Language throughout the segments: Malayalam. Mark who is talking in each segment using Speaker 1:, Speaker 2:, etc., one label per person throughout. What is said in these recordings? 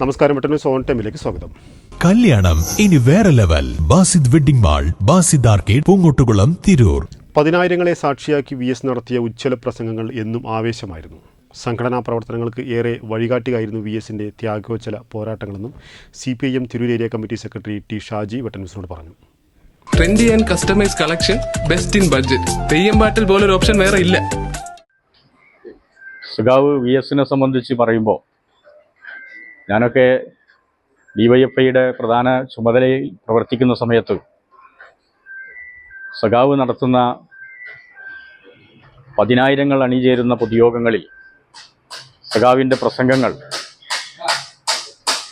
Speaker 1: നമസ്കാരം പെട്ടെന്ന് സോൺ ടൈമിലേക്ക് സ്വാഗതം.
Speaker 2: കല്യാണം ഇനി വേറെ level. Basid wedding mall Basid arcade Poongottukulam Tirur.
Speaker 1: പതിനായിരങ്ങളെ സാക്ഷിയാക്കി വി എസ് നടത്തിയ ഉജ്ജ്വല പ്രസംഗങ്ങൾ എന്നും ആവേശമായിരുന്നു. സംഘടനാ പ്രവർത്തനങ്ങൾക്ക് ഏറെ വഴികാട്ടിയായിരുന്നു വി എസിന്റെ ത്യാഗോജ്വല പോരാട്ടങ്ങളെന്നും C P I M Tirur area committee secretary T Shaji വട്ടൻസിനോട് പറഞ്ഞു.
Speaker 3: Trendy and customise collection best in budget Theyyam പാട്ടിൽ പോലൊരു ഓപ്ഷൻ വേറെ ഇല്ല.
Speaker 4: സുഖാവ് വി എസിനെ സംബന്ധിച്ച് പറയുമ്പോൾ ഞാനൊക്കെ ഡിവൈഎഫ്ഐയുടെ പ്രധാന ചുമതലയിൽ പ്രവർത്തിക്കുന്ന സമയത്ത് സഖാവ് നടത്തുന്ന പതിനായിരങ്ങൾ അണിചേരുന്ന പൊതുയോഗങ്ങളിൽ സഖാവിന്റെ പ്രസംഗങ്ങൾ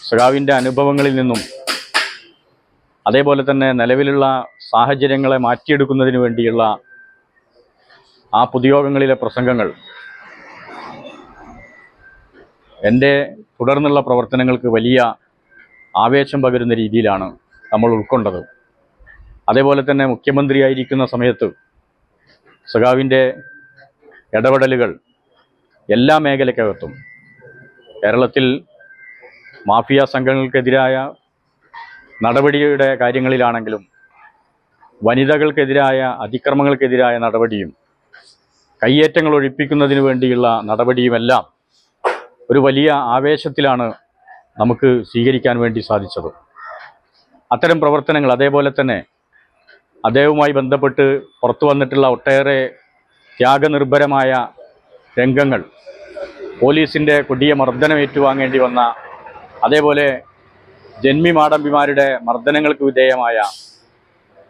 Speaker 4: സഖാവിന്റെ അനുഭവങ്ങളിൽ നിന്നും അതേപോലെ തന്നെ നിലവിലുള്ള സാഹചര്യങ്ങളെ മാറ്റിയെടുക്കുന്നതിന് വേണ്ടിയുള്ള ആ പൊതുയോഗങ്ങളിലെ പ്രസംഗങ്ങൾ എന്റെ തുടർന്നുള്ള പ്രവർത്തനങ്ങൾക്ക് വലിയ ആവേശം പകരുന്ന രീതിയിലാണ് നമ്മൾ ഉൾക്കൊണ്ടത്. അതേപോലെ തന്നെ മുഖ്യമന്ത്രിയായിരിക്കുന്ന സമയത്ത് സഖാവിന്റെ ഇടപെടലുകൾ എല്ലാ മേഖലയ്ക്കകത്തും. കേരളത്തിൽ മാഫിയ സംഘങ്ങൾക്കെതിരായ നടപടിയുടെ കാര്യങ്ങളിലാണെങ്കിലും വനിതകൾക്കെതിരായ അതിക്രമങ്ങൾക്കെതിരായ നടപടിയും കയ്യേറ്റങ്ങൾ ഒഴിപ്പിക്കുന്നതിന് വേണ്ടിയുള്ള നടപടിയുമെല്ലാം ഒരു വലിയ ആവേശത്തിലാണ് നമുക്ക് സ്വീകരിക്കാൻ വേണ്ടി സാധിച്ചത്. അത്തരം പ്രവർത്തനങ്ങൾ അതേപോലെ തന്നെ അദ്ദേഹവുമായി ബന്ധപ്പെട്ട് പുറത്തു വന്നിട്ടുള്ള ഒട്ടേറെ ത്യാഗനിർഭരമായ രംഗങ്ങൾ പോലീസിന്റെ കൊടിയ മർദ്ദനം ഏറ്റുവാങ്ങേണ്ടി വന്ന അതേപോലെ ജന്മി മാടമ്പിമാരുടെ മർദ്ദനങ്ങൾക്ക് വിധേയമായ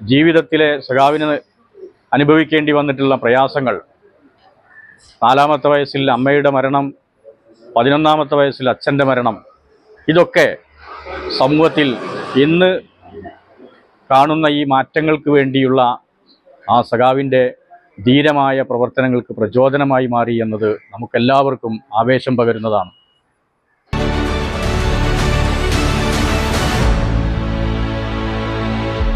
Speaker 4: ജീവിതത്തിലെ സഖാവിന് അനുഭവിക്കേണ്ടി വന്നിട്ടുള്ള പ്രയാസങ്ങൾ നാലാമത്തെ വയസ്സിൽ അമ്മയുടെ മരണം പതിനൊന്നാമത്തെ വയസ്സിൽ അച്ഛന്റെ മരണം. ഇതൊക്കെ സമൂഹത്തിൽ ഇന്ന് കാണുന്ന ഈ മാറ്റങ്ങൾക്ക് വേണ്ടിയുള്ള ആ സഖാവിന്റെ ധീരമായ പ്രവർത്തനങ്ങൾക്ക് പ്രചോദനമായി മാറി എന്നത് നമുക്കെല്ലാവർക്കും ആവേശം പകരുന്നതാണ്.